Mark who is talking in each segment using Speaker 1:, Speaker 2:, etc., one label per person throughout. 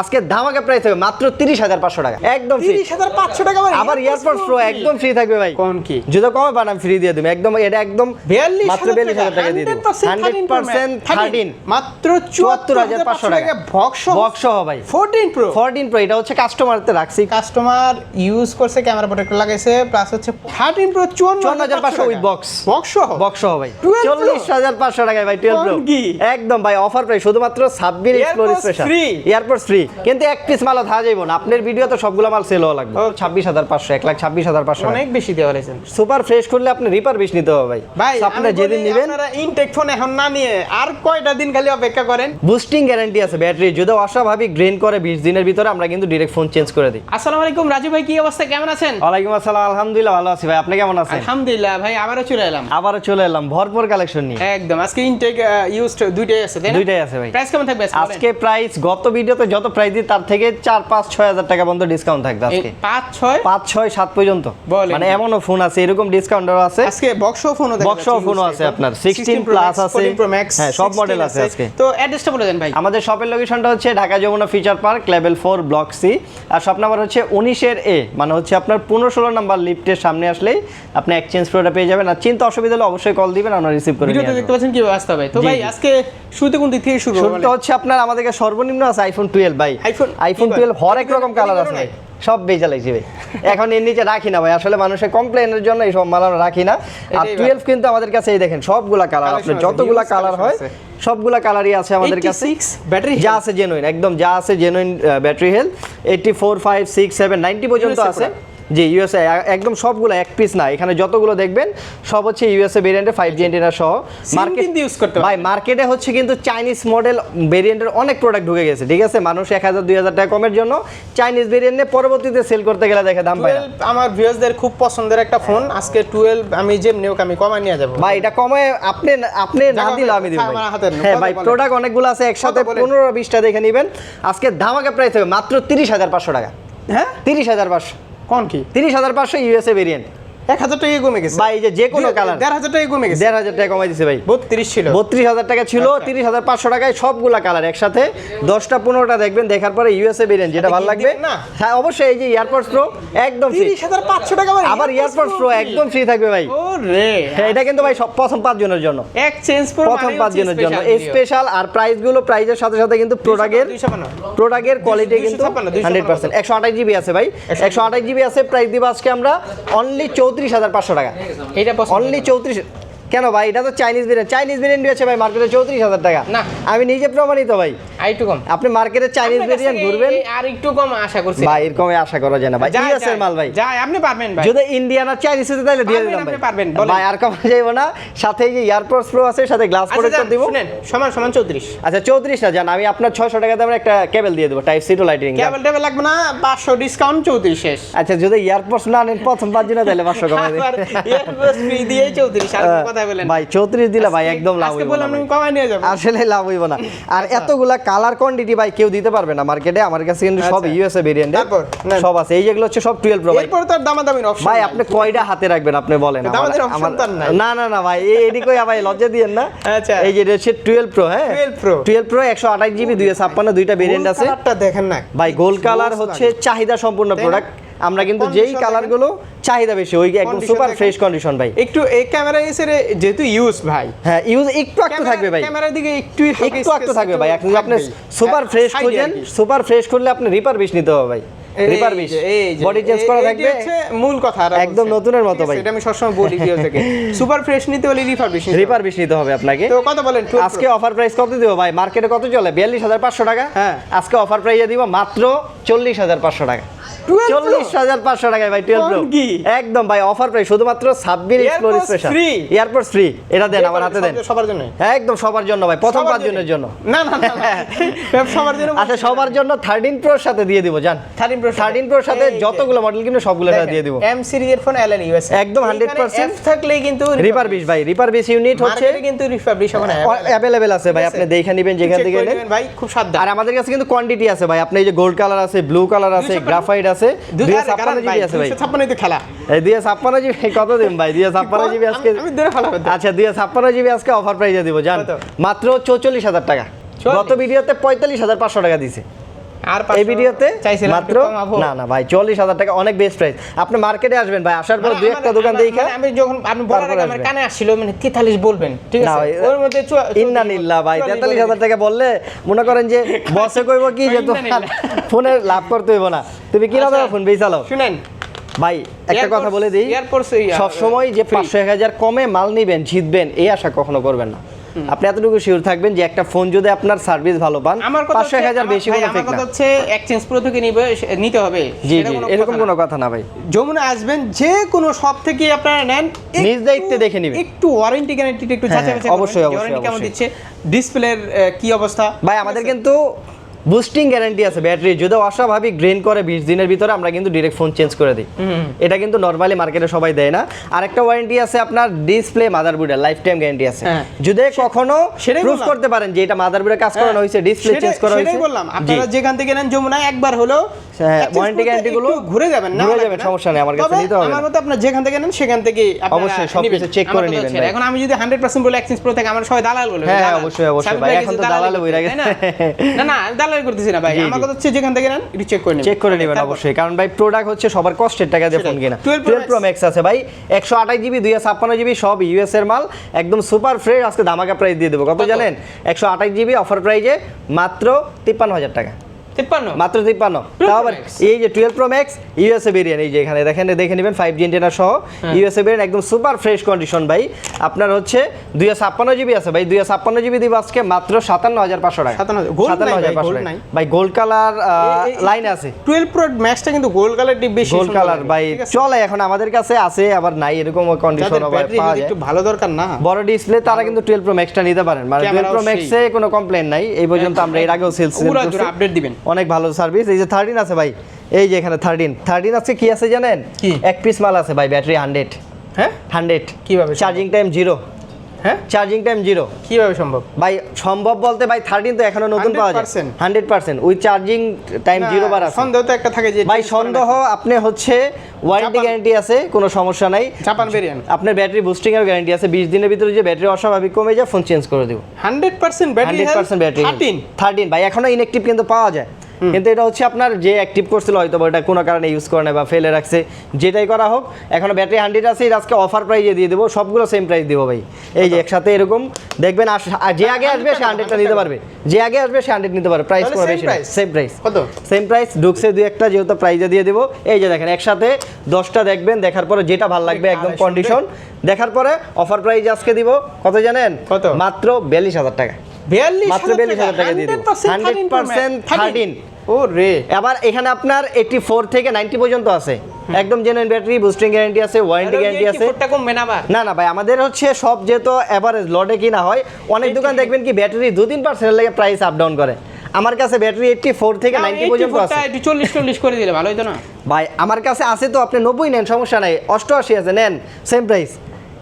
Speaker 1: আজকে ধামাকা প্রাইস হবে মাত্র তিরিশ হাজার পাঁচশো টাকা। একদম
Speaker 2: তিরিশ হাজার পাঁচশো টাকা মানে
Speaker 1: আবার ইয়ারপড প্রো একদম ফ্রি থাকবে ভাই।
Speaker 2: কোন কি?
Speaker 1: যদি কমে পান আমি ফ্রি দিয়ে দেবো। একদম এটা একদম
Speaker 2: বিয়াল্লিশ
Speaker 1: মাত্র বিয়াল্লিশ হাজার টাকা। দিয়ে দেবো। হান্ড্রেড পার্সেন্ট থার্টিন
Speaker 2: মাত্র
Speaker 1: চুয়াত্তর হাজার পাঁচশো টাকা।
Speaker 2: বক্স
Speaker 1: বক্স সহ ভাই।
Speaker 2: ফোরটিন প্রো
Speaker 1: ফোরটিন প্রো এটা হচ্ছে কাস্টমারতে রাখছি।
Speaker 2: কাস্টমার ইউজ করছে ক্যামেরা প্রোটেক্টর লাগাইছে প্লাস হচ্ছে থার্টিন প্রো চুয়ান্ন
Speaker 1: হাজার পাঁচশো উইথ বক্স
Speaker 2: বক্স
Speaker 1: বক্স ভাই।
Speaker 2: 12 Pro?
Speaker 1: চল্লিশ হাজার পাঁচশো টাকায় ভাই টুয়েলভ প্রো
Speaker 2: কোন কি?
Speaker 1: একদম ভাই অফার প্রাইস শুধুমাত্র ছাব্বিশ এক্সপ্লোর স্পেশাল? এয়ারপোর্ট ফ্রি কিন্তু এক পিস মালও ধারা যাইব না। আপনার ভিডিও তো সবগুলো মাল সেল হওয়া লাগবে। ছাব্বিশ হাজার পাঁচশো এক লাখ ছাব্বিশ হাজার পাঁচশো
Speaker 2: অনেক বেশি দেওয়া হয়েছেন
Speaker 1: সুপার ফ্রেশ করলে আপনি রিপার বিশ নিতে হবে ভাই।
Speaker 2: ভাই
Speaker 1: So, আপনারা যেদিন নেবেন
Speaker 2: আপনারা ইনটেক ফোন এখন না নিয়ে আর কয়টা দিন খালি অপেক্ষা করেন?
Speaker 1: বুস্টিং গ্যারান্টি আছে ব্যাটারি যদি অস্বাভাবিক ড্রেন করে বিশ দিনের ভিতরে আমরা কিন্তু ডিরেক্ট ফোন চেঞ্জ করে দিই।
Speaker 2: আসসালামু আলাইকুম রাজু ভাই কি অবস্থা? কেমন আছেন?
Speaker 1: ওয়ালাইকুম আসসালাম আলহামদুলিল্লাহ ভালো আছি ভাই। আপনি কেমন আছেন?
Speaker 2: আলহামদুলিল্লাহ ভাই আবারও চলে এলাম।
Speaker 1: আবারও চলে এলাম। ভরপুর কালেকশন নিয়ে।
Speaker 2: একদম আজকে ইনটেক ইউজড দুইটাই আছে তাই না?
Speaker 1: দুইটাই আছে ভাই।
Speaker 2: প্রাইস কেমন থাকবে আজকে
Speaker 1: আজকে প্রাইস গত ভিডিওতে যত প্রাইস দিই তার থেকে চার পাঁচ ছয় হাজার টাকা পর্যন্ত ডিসকাউন্ট থাকবে আজকে।
Speaker 2: পাঁচ ছয়?
Speaker 1: পাঁচ ছয় সাত পর্যন্ত। মানে এমনও ফোন আছে এরকম ডিসকাউন্টও আছে।
Speaker 2: আজকে বক্স ফোনও
Speaker 1: সহ ফোনও আছে আপনার, 16 plus আছে। হ্যাঁ, সব model আছে আজকে।
Speaker 2: তো অ্যাড্রেসটা বলে দেন ভাই।
Speaker 1: আমাদের শপের লোকেশনটা হচ্ছে Dhaka Jamuna future park level four block C R shop number হচ্ছে উনিশের এ মানে হচ্ছে আপনার পনেরো ষোলো নাম্বার লিফটের সামনে আসলেই আপনি এক্সচেঞ্জ প্রোডাক্ট পেয়ে যাবেন। আর চিন্তা অসুবিধা হলে অবশ্যই কল দিবেন আমরা রিসিভ করে
Speaker 2: ভিডিওতে দেখতে পাচ্ছেন কি আসতে হবে তো ভাই আজকে শুরুতে কোন দিক থেকে শুরু
Speaker 1: শুরুটা হচ্ছে আপনার আমাদের সর্বনিম্ন আছে আইফোন টুয়েলভ ভাই আইফোন
Speaker 2: আইফোন
Speaker 1: টুয়েলভ? হরেক রকম কালার আছে ভাই। সব বেচালাইছি ভাই। এখন এর নিচে রাখি না ভাই। আসলে মানুষের কমপ্লেনের জন্য এই সব মাল আমরা রাখি না। আর টুয়েলভ কিন্তু আমাদের কাছে এই দেখেন সবগুলা কালার আপনার যতগুলা কালার হয় সবগুলা কালারই আছে আমাদের কাছে।
Speaker 2: 86 ব্যাটারি
Speaker 1: যা আছে জেনুইন একদম যা আছে genuine battery health eighty four five six seven ninety পর্যন্ত আছে। জি ইউএসএ একদম সবগুলো এক পিস না। এখানে যতগুলো দেখবেন সব হচ্ছে ইউএসএ ভেরিয়েন্টে ফাইভ জি এন্টিনা সহ। মার্কেট
Speaker 2: use করতে
Speaker 1: ভাই মার্কেটে হচ্ছে কিন্তু চাইনিজ মডেল ভেরিয়েন্টের অনেক প্রোডাক্ট ঢুকে গেছে ঠিক আছে? মানুষ এক হাজার দুই হাজার টাকা কমের জন্য চাইনিজ ভেরিয়েন্ট নিয়ে পরবর্তীতে সেল করতে গেলে দেখে দাম পায়
Speaker 2: 12 আমার ভিউয়ার্সদের খুব পছন্দের একটা ফোন আজকে 12 আমি যে হোক আমি কমায় নিয়ে যাব।
Speaker 1: ভাই এটা কমে আপনি আপনি না দিলে আমি দিব। হ্যাঁ ভাই প্রোডাক্ট অনেকগুলো আছে একসাথে পনেরো বিশটা দেখে নেবেন। আজকে ধামাকা প্রাইস হবে মাত্র তিরিশ হাজার পাঁচশো টাকা।
Speaker 2: হ্যাঁ?
Speaker 1: তিরিশ হাজার পাঁচশো।
Speaker 2: কোন কি?
Speaker 1: তিরিশ হাজার পাঁচশো ইউএসএ ভেরিয়েন্ট
Speaker 2: এক হাজার টাকা কমে গেছে।
Speaker 1: ভাই যে যে কোনো কালার
Speaker 2: দেড় হাজার টাকা কমে গেছে।
Speaker 1: দেড় হাজার টাকা কমাই দিছে ভাই।
Speaker 2: বত্রিশ ছিল।
Speaker 1: বত্রিশ হাজার টাকা ছিল
Speaker 2: আচ্ছা।
Speaker 1: তিরিশ হাজার পাঁচশো টাকায় সবগুলা কালার একসাথে। দশটা পনেরোটা দেখবেন দেখার পরে ইউএসএ ভেরিয়েন্ট যেটা ভালো লাগবে।
Speaker 2: না?
Speaker 1: হ্যাঁ অবশ্যই এই যে এয়ারপোর্টস প্রো একদম
Speaker 2: তিরিশ হাজার পাঁচশো টাকা মানে
Speaker 1: আবার এয়ারপোর্টস প্রো একদম ফ্রি থাকবে ভাই। হ্যাঁ এটা কিন্তু ভাই সব প্রথম পাঁচ জনের জন্য।
Speaker 2: এক্সচেঞ্জ প্রো
Speaker 1: প্রথম পাঁচ জনের জন্য। স্পেশাল আর প্রাইসগুলো প্রাইজের সাথে সাথে কিন্তু প্রোডাক্টের প্রোডাক্টের কোয়ালিটি কিন্তু হান্ড্রেড পার্সেন্ট একশো আঠাশ জিবি আছে ভাই। একশো আঠাশ। জিবি আছে। প্রাইস দিব আজকে আমরা অনলি চৌত্রিশ হাজার পাঁচশো টাকা।
Speaker 2: এটা
Speaker 1: অনলি চৌত্রিশ কেন ভাই? এটা তো চাইনিজ বিরিয়ানি। চাইনিজ বিরিয়ানি আছে ভাই মার্কেটে চৌত্রিশ হাজার টাকা।
Speaker 2: না।
Speaker 1: আমি নিজে প্রমাণিত ভাই।
Speaker 2: আইটু কম।
Speaker 1: আপনি মার্কেটে চাইনিজ ভেরিয়েন্ট ঘুরবেন
Speaker 2: আর একটু কম আশা করছি।
Speaker 1: ভাই আশা করা যায় না। ভাই
Speaker 2: যায়,
Speaker 1: ইউএসএর
Speaker 2: যায়,
Speaker 1: মাল ভাই?
Speaker 2: যায় আপনি পারবেন ভাই।
Speaker 1: যদি ইন্ডিয়ান আর চাইনিজ হতে তাহলে দিয়ে দিলাম
Speaker 2: আপনি পারবেন,
Speaker 1: ভাই আর কমা যাইব না। সাথে যে এয়ারপোর্টস প্রো আছে সাথে গ্লাস
Speaker 2: আচ্ছা
Speaker 1: প্রোটেক্টর দিব।
Speaker 2: শুনেন সমান সমান চৌত্রিশ।
Speaker 1: আচ্ছা চৌত্রিশ না জান আমি আপনার ছয়শো টাকা দামের একটা কেবল দিয়ে দেবো type C to lightning
Speaker 2: cable table লাগবে না পাঁচশো ডিসকাউন্ট চৌত্রিশ শেষ।
Speaker 1: আচ্ছা যদি এয়ারপোর্টস না নেন প্রথম পাঁচ দিনে তাহলে পাঁচশো কমাই দিই।
Speaker 2: আবার এয়ারপোর্ট ফ্রি দিয়ে চৌত্রিশ আর কথা বলেন।
Speaker 1: ভাই চৌত্রিশ দিলে ভাই একদম লাভ হইব
Speaker 2: বললাম
Speaker 1: না আসলে লাভ হইব না। আর এতগুলা কালার কোয়ান্টিটি ভাই কেউ দিতে পারবে না মার্কেটে আমার কাছে কিন্তু সব
Speaker 2: আচ্ছা।
Speaker 1: ইউএসএ ভেরিয়েন্ট
Speaker 2: তারপর?
Speaker 1: সব আছে। এই যেগুলো হচ্ছে সব টুয়েলভ প্রো ভাই।
Speaker 2: এরপর তো দামাদামির অপশন
Speaker 1: ভাই আপনি কয়টা হাতে রাখবেন আপনি বলেন? আমার-। না না না ভাই এই এডি কই ভাই লজ্জা দিয়েন না।
Speaker 2: আচ্ছা।
Speaker 1: এই যে এটা হচ্ছে টুয়েলভ প্রো হ্যাঁ?
Speaker 2: 12 প্রো
Speaker 1: টুয়েলভ প্রো একশো আঠাশ জিবি দুইশো ছাপ্পান্ন দুইটা ভেরিয়েন্ট আছে।
Speaker 2: দেখেন না।
Speaker 1: ভাই গোল্ড কালার হচ্ছে চাহিদা সম্পূর্ণ প্রোডাক্ট আমরা কিন্তু যেই। কালারগুলো চাহিদা বেশি ওই একদম সুপার ফ্রেশ কন্ডিশন ভাই।
Speaker 2: একটু এই ক্যামেরা এসে যেহেতু ইউজ ভাই।
Speaker 1: হ্যাঁ ইউজ একটু একটু থাকবে ভাই।
Speaker 2: ক্যামেরার দিকে একটু
Speaker 1: একটু একটু থাকবে ভাই। এখন আপনি সুপার ফ্রেশ খুঁজেন সুপার ফ্রেশ করলে আপনি রিপার নিতে হবে ভাই। রিপার বডি চেঞ্জ করা থাকবে।
Speaker 2: মূল কথা
Speaker 1: একদম নতুনের মতো ভাই।
Speaker 2: এটা আমি সবসময় বলি ভিডিও থেকে সুপার ফ্রেশ নিতে হলে রিফার বেশি
Speaker 1: নিতে হবে। আপনাকে।
Speaker 2: তো কত বলেন
Speaker 1: আজকে অফার প্রাইস কত দিব ভাই? মার্কেটে কত চলে? বিয়াল্লিশ হাজার পাঁচশো টাকা।
Speaker 2: হ্যাঁ।
Speaker 1: আজকে অফার প্রাইসে দিব মাত্র চল্লিশ হাজার পাঁচশো টাকা।
Speaker 2: 12 Pro?
Speaker 1: চল্লিশ হাজার পাঁচশো টাকায় ভাই টুয়েলভ প্রো
Speaker 2: কি?
Speaker 1: একদম ভাই অফার প্রাইস শুধুমাত্র ছাব্বিশ এক্সপ্লোর স্পেশাল এয়ারপোর্ট ফ্রি এটা দেন আমার হাতে দেন।
Speaker 2: সবার জন্য
Speaker 1: একদম সবার জন্য ভাই প্রথম
Speaker 2: সবার
Speaker 1: জন্য।
Speaker 2: না না না, না। সবার জন্য
Speaker 1: আচ্ছা সবার জন্য থার্টিন প্রোর সাথে দিয়ে দিব জান।
Speaker 2: 13 Pro
Speaker 1: থার্টিন প্রোর সাথে যতগুলো মডেল কিনবে সবগুলো দিয়ে দিব।
Speaker 2: এম সিরিজের ফোন এলএন ইউএস
Speaker 1: একদম 100%
Speaker 2: থাকলেই কিন্তু
Speaker 1: রিপার বিশ ভাই রিপার বিশ ইউনিট হচ্ছে
Speaker 2: কিন্তু রিফার বেশি এখন
Speaker 1: অ্যাভেলেবেল আছে ভাই আপনি দেখে নেবেন যেখান থেকে
Speaker 2: ভাই খুব সাবধান।
Speaker 1: আর আমাদের কাছে কিন্তু কোয়ান্টিটি আছে ভাই আপনি এই যে গোল্ড কালার আছে ব্লু কালার আছে
Speaker 2: 256
Speaker 1: গ্রাফাইট আছে?
Speaker 2: খেলা।
Speaker 1: ছাপ্পান্ন জিবি কত দিন ভাই? ছাপ্পান্ন জিবি আজকে। আচ্ছা দিয়ে ছাপ্পান্ন জিবি আজকে অফার দিব জান। মাত্র চৌচল্লিশ হাজার টাকা।
Speaker 2: 44?
Speaker 1: গত ভিডিওতে পঁয়তাল্লিশ হাজার পাঁচশো টাকা দিছে।
Speaker 2: আর
Speaker 1: এই ভিডিওতে
Speaker 2: চাইছিলাম
Speaker 1: মাত্র না না ভাই চল্লিশ হাজার টাকা অনেক বেস্ট প্রাইস আপনি মার্কেটে আসবেন ভাই আসার পর দুই একটা দোকান দেখে
Speaker 2: আমি যখন আপনি বলার আগে আমার কানে আসছিল মানে 43 বলবেন ঠিক আছে? ওর মধ্যে
Speaker 1: ইন্না নিল্লা ভাই
Speaker 2: চুয়াল্লিশ
Speaker 1: তেতাল্লিশ
Speaker 2: বলে
Speaker 1: হাজার টাকা বললে মনে করেন যে বসে কইব কি যে ফোনে লাভ করতে হইব না। তুমি কি নামে
Speaker 2: আচ্ছা।
Speaker 1: ফোন বেচালো
Speaker 2: শুনেন।
Speaker 1: ভাই একটা কথা বলে দিই।
Speaker 2: Airpods এই, আহ,
Speaker 1: সব সময় যে পাঁচশো এক হাজার কমে মাল নিবেন জিতবেন এই আশা কখনো করবেন না। আপনি এতটুকু শিওর থাকবেন যে একটা ফোন যদি আপনার সার্ভিস ভালো পান
Speaker 2: আমার
Speaker 1: পাঁচশো এক হাজার বেশি কোনো
Speaker 2: আমার কথা হচ্ছে এক্সচেঞ্জ প্রো থেকে নিবে নিতে হবে।
Speaker 1: জি জি এরকম কোনো কথা না ভাই।
Speaker 2: যমুনা আসবেন যে কোনো শপ থেকে আপনারা নেন
Speaker 1: নিজ দায়িত্বে দেখে নিবেন।
Speaker 2: একটু ওয়ারেন্টি গ্যারান্টিটা একটু
Speaker 1: হ্যাঁ,
Speaker 2: যাচাই
Speaker 1: হ্যাঁ, অবশ্যই, অবশ্যই,
Speaker 2: ওয়ারেন্টি কেমন। দিচ্ছে? ডিসপ্লের কি অবস্থা?
Speaker 1: ভাই আমাদের কিন্তু বুস্টিং গ্যারান্টি আছে ব্যাটারি। যদি অস্বাভাবিক ড্রেন করে বিশ দিনের ভিতরে আমরা কিন্তু ডিরেক্ট ফোন চেঞ্জ করে দিই। এটা কিন্তু নর্মালি মার্কেটে সবাই দেয় না। আর একটা ওয়ারেন্টি আছে আপনার ডিসপ্লে মাদারবোর্ডের লাইফ টাইম গ্যারান্টি আছে।
Speaker 2: হ্যাঁ।
Speaker 1: যদি কখনো
Speaker 2: সেটা
Speaker 1: প্রুফ করতে পারেন যে এটা মাদারবোর্ডে কাজ করানো হয়েছে ডিসপ্লে চেঞ্জ করা হয়েছে।
Speaker 2: বললাম। আপনারা যেখান থেকে নেন যমুনা একবার হলো
Speaker 1: হ্যাঁ,
Speaker 2: exchange
Speaker 1: warranty গুলো
Speaker 2: ঘুরে যাবেন না
Speaker 1: ঘুরে যাবেন, সমস্যা নেই, আমার কাছে নিতে হবে
Speaker 2: আমার মতে আপনার যেখান থেকে নেন সেখান থেকে
Speaker 1: অবশ্যই check করে নিবেন ভাই।
Speaker 2: এখন আমি যদি 100% বলে এক্সচেঞ্জ প্রো থেকে আমার সবাই দালাল বলে
Speaker 1: হ্যাঁ, অবশ্যই, অবশ্যই ভাই,
Speaker 2: ভাই
Speaker 1: এখন তো
Speaker 2: দালালি না? না করতেছি না ভাই।
Speaker 1: জি,
Speaker 2: আমার কথা হচ্ছে যেখান থেকে নেন একটু চেক করে নেবেন।
Speaker 1: চেক করে নেবেন অবশ্যই কারণ ভাই প্রোডাক্ট হচ্ছে সবার কষ্টের টাকা দিয়ে ফোন
Speaker 2: সেটাই। 12
Speaker 1: প্রো ম্যাক্স আছে ভাই একশো আঠাশ জিবি দুই ছাপ্পান্ন জিবি সব ইউএস এর মাল একদম সুপার ফ্রেশ আজকে ধামাকা প্রাইস দিয়ে দেবো। কত
Speaker 2: কত?
Speaker 1: জানেন? একশো আঠাশ জিবি অফার প্রাইজে মাত্র তিপ্পান্ন হাজার টাকা।
Speaker 2: তিপ্পান্ন।
Speaker 1: মাত্র তিপ্পান্ন।
Speaker 2: 12
Speaker 1: তাও
Speaker 2: Pro
Speaker 1: আবার এই যে twelve pro max USA variant এই যে এখানে দেখেন দেখে নেবেন ফাইভ জি এন্টেনা সহ।
Speaker 2: হ্যাঁ।
Speaker 1: ইউএসএ ভেরিয়েন্ট একদম সুপার ফ্রেশ কন্ডিশন ভাই। আপনার হচ্ছে দুই ছাপ্পান্ন জিবি আছে ভাই। দুই ছাপ্পান্ন জিবি দিব আজকে মাত্র সাতান্ন হাজার পাঁচশো টাকা।
Speaker 2: 57,000 gold নাই ভাই,
Speaker 1: ভাই গোল্ড কালার
Speaker 2: এই- এই-
Speaker 1: লাইন আছে।
Speaker 2: 12 প্রো ম্যাক্সটা কিন্তু গোল্ড কালার বেশি
Speaker 1: গোল্ড কালার ভাই। চলে এখন আমাদের কাছে আছে আবার নাই এরকম কন্ডিশন
Speaker 2: একটু ভালো দরকার না।
Speaker 1: বড় ডিসপ্লে তারা কিন্তু টুয়েলভ প্রো ম্যাক্সটা নিতে পারেন। মানে টুয়েলভ
Speaker 2: ক্যামেরাও
Speaker 1: প্রো ম্যাক্সে কোনো কমপ্লেন নাই। এই পর্যন্ত আমরা এর আগেও সেলস
Speaker 2: আপডেট দিবেন।
Speaker 1: অনেক ভালো সার্ভিস এই যে থার্টিন আছে ভাই এই যে এখানে থার্টিন থার্টিন আছে কি আছে জানেন?
Speaker 2: কি?
Speaker 1: এক পিস মাল আছে ভাই ব্যাটারি হান্ড্রেড
Speaker 2: হ্যাঁ?
Speaker 1: হান্ড্রেড
Speaker 2: কীভাবে?
Speaker 1: চার্জিং টাইম জিরো
Speaker 2: হ্যাঁ?
Speaker 1: চার্জিং টাইম জিরো
Speaker 2: কীভাবে সম্ভব?
Speaker 1: ভাই সম্ভব বলতে ভাই থার্টিন তো এখনও নতুন পাওয়া যায়। Hundred percent with charging time zero বার আছে।
Speaker 2: সন্দেহ তো একটা থাকে যে
Speaker 1: ভাই সন্দেহ আপনি হচ্ছে ওয়ারেন্টি গ্যারান্টি আছে কোনো সমস্যা নাই।
Speaker 2: জাপান ভেরিয়েন্ট
Speaker 1: আপনার ব্যাটারি বুস্টিং এর গ্যারান্টি আছে। বিশ দিনের ভিতরে যে ব্যাটারি অস্বাভাবিক কমে যায় ফোন চেঞ্জ করে দিব।
Speaker 2: Hundred percent battery
Speaker 1: hundred percent battery
Speaker 2: thirteen
Speaker 1: thirteen ভাই এখনও ইনএক্টিভ কিন্তু পাওয়া যায়। কিন্তু এটা হচ্ছে আপনার যে অ্যাক্টিভ করছিল হয়তো বা ওটা কোনো কারণে ইউজ করে না বা ফেলে রাখছে যেটাই করা হোক এখনও ব্যাটারি হান্ড্রেড আছে এটা আজকে অফার প্রাইজে দিয়ে দেবো সবগুলো সেম প্রাইস দিব ভাই। এই যে একসাথে এরকম দেখবেন যে আগে আসবে সে হান্ড্রেডটা নিতে পারবে। যে আগে আসবে সে হান্ড্রেড নিতে পারবে প্রাইস কোনো বেশি সেম প্রাইস
Speaker 2: কত?
Speaker 1: সেম প্রাইস ঢুকছে দুই একটা যেহেতু প্রাইজে দিয়ে দেবো। এই যে দেখেন একসাথে দশটা দেখবেন দেখার পরে যেটা ভালো লাগবে একদম কন্ডিশন দেখার পরে অফার প্রাইজ আজকে দিব কত জানেন?
Speaker 2: কত?
Speaker 1: মাত্র বিয়াল্লিশ হাজার টাকা।
Speaker 2: বিয়াল্লিশ
Speaker 1: মাত্র 42,000 টাকা। দিয়ে দেবো। 100% 13
Speaker 2: ও রে।
Speaker 1: আবার এখানে আপনার এইটি ফোর থেকে নাইনটি পর্যন্ত আছে। একদম জেনুইন ব্যাটারি বুস্টিং গ্যারান্টি আছে ওয়ারেন্টি গ্যারান্টি আছে।
Speaker 2: কমবে না
Speaker 1: না না ভাই আমাদের হচ্ছে সব যেহেতু এভারেজ লটে কিনা হয় অনেক দোকান দেখবেন কি ব্যাটারি দু তিন পার্সেন্টের লেগে প্রাইস আপ ডাউন করে। আমার কাছে ব্যাটারি এইটটি ফোর থেকে নাইনটি পর্যন্ত আছে।
Speaker 2: একটু চল্লিশ চল্লিশ করে দিলে ভালো হতো না।
Speaker 1: ভাই আমার কাছে আছে তো আপনি নব্বই নেন সমস্যা নাই। অষ্টআশি আছে নেন সেম প্রাইস